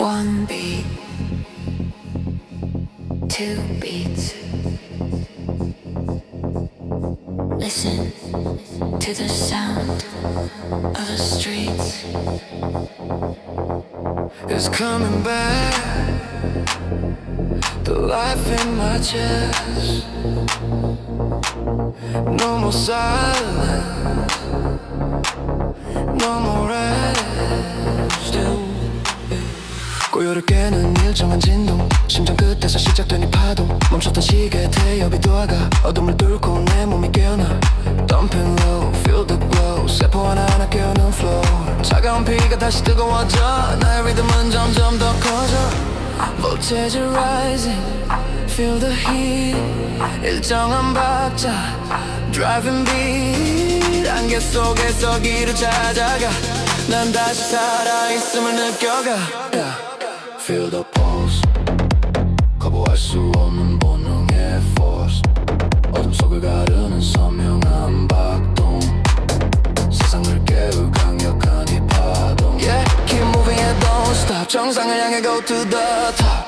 One beat, two beats. Listen to the sound of the streets. It's coming back. The life in my chest. No more silence. No more rest. 고요를 깨는 일정한 진동. 심장 끝에서 시작된 이 파동. 멈췄던 시계 태엽이 돌아가. 어둠을 뚫고 내 몸이 깨어나. Dumping low, feel the glow. 세포 하나하나 깨우는 flow. 차가운 피가 다시 뜨거워져. 나의 리듬은 점점 더 커져. Voltage rising, feel the heat. 일정한 박자. Driving beat. 안개 속에서 길을 찾아가. 난 다시 살아있음을 느껴가. Yeah. Feel the pulse 거부할 수 없는 본능의 force 어둠 속을 가르는 선명한 박동 세상을 깨울 강력한 이 파동 Yeah, keep moving and don't stop 정상을 향해 go to the top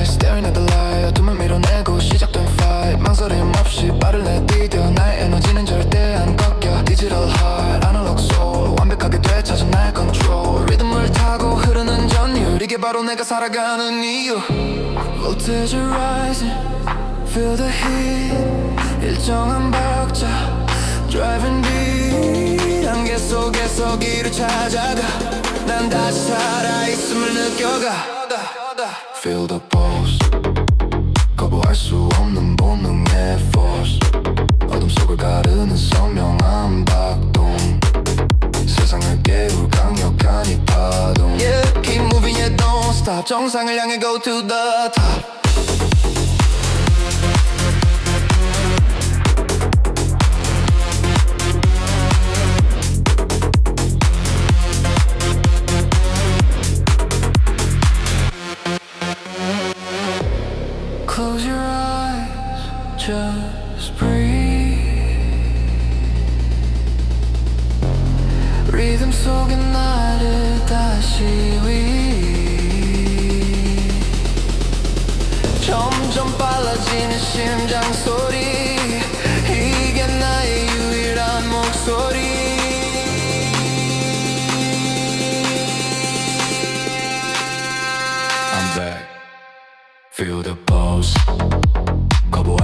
Hypnotic staring at the light 어둠을 밀어내고 시작된 fight 망설임 없이 빠를 내디뎌 나의 에너지는 절대 안 꺾여 Digital heart, analog soul 완벽하게 되찾은 나의 control 리듬을 타고 흐르는 전율 이게 바로 내가 살아가는 이유 Voltage rising, feel the heat 일정한 박자 Driving beat 안개 속에서 길을 찾아가 난 다시 살아있음을 느껴가 Feel the pulse 거부할 수 없는 본능의 force 어둠 속을 가르는 선명한 박동 세상을 깨울 강력한 이 파동 Yeah, keep moving yeah don't stop 정상을 향해 go to the top just breathe. 리듬 속에 나를 다시 위. 점점 빨라지는 심장 소리. 이게 나의 유일한 목소리. I'm back. Feel the pulse 거부할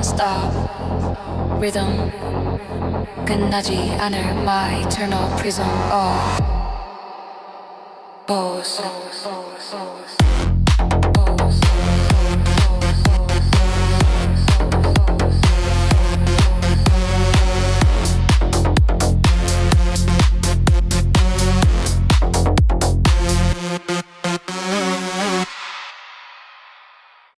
Non-stop rhythm 끝나지 않을 my eternal prism. Oh, pose.